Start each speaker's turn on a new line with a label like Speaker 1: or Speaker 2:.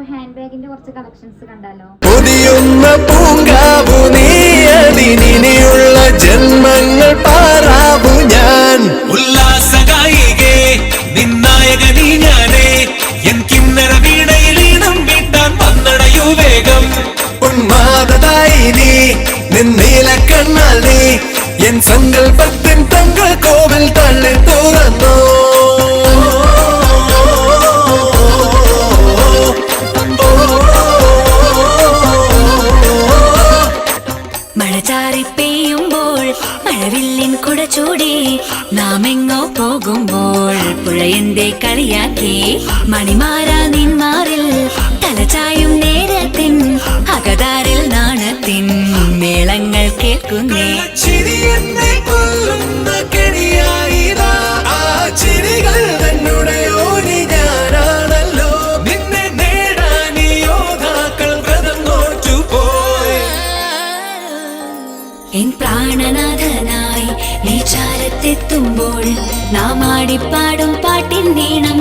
Speaker 1: അപ്പൊ ഹാൻഡ് ബാഗിന്റെ കുറച്ച് കളക്ഷൻസ് കണ്ടാലോ?
Speaker 2: പൊതിയുന്ന പൂങ്കാവു നീ അതിനിയുള്ള ജന്മങ്ങൾ പാറാവു ഞാൻ.
Speaker 3: ഉല്ലാസഗായികേ നിന്നായകനീ ഞാനേ. എൻ കിന്നര വീണയിലീണം വീട്ടാൻ വന്നടയൂ വേഗം.
Speaker 2: ഉന്മാദതായി നീ നിന്നീല കണ്ണാൽ നീ. എൻ സങ്കൽപ്പത്തിൻ തങ്കൾ കോവിൽ തള്ളി തുറന്നു.
Speaker 4: ചാറി പെയ്യുമ്പോൾ മഴവില്ലിൻ കുട ചൂടി നാം എങ്ങോ പോകുമ്പോൾ പുഴയന്റെ കളിയാക്കി മണിമാരാ നിന്മാറിൽ തലചായും നേരത്തിൻ അകതാരിൽ നാണത്തിൻ മേളങ്ങൾ കേൾക്കുന്നേ. എൻ പ്രാണനാഥനായി നീ ചാരത്തെത്തുമ്പോൾ നാം ആടിപ്പാടും പാട്ടിൻ നീണം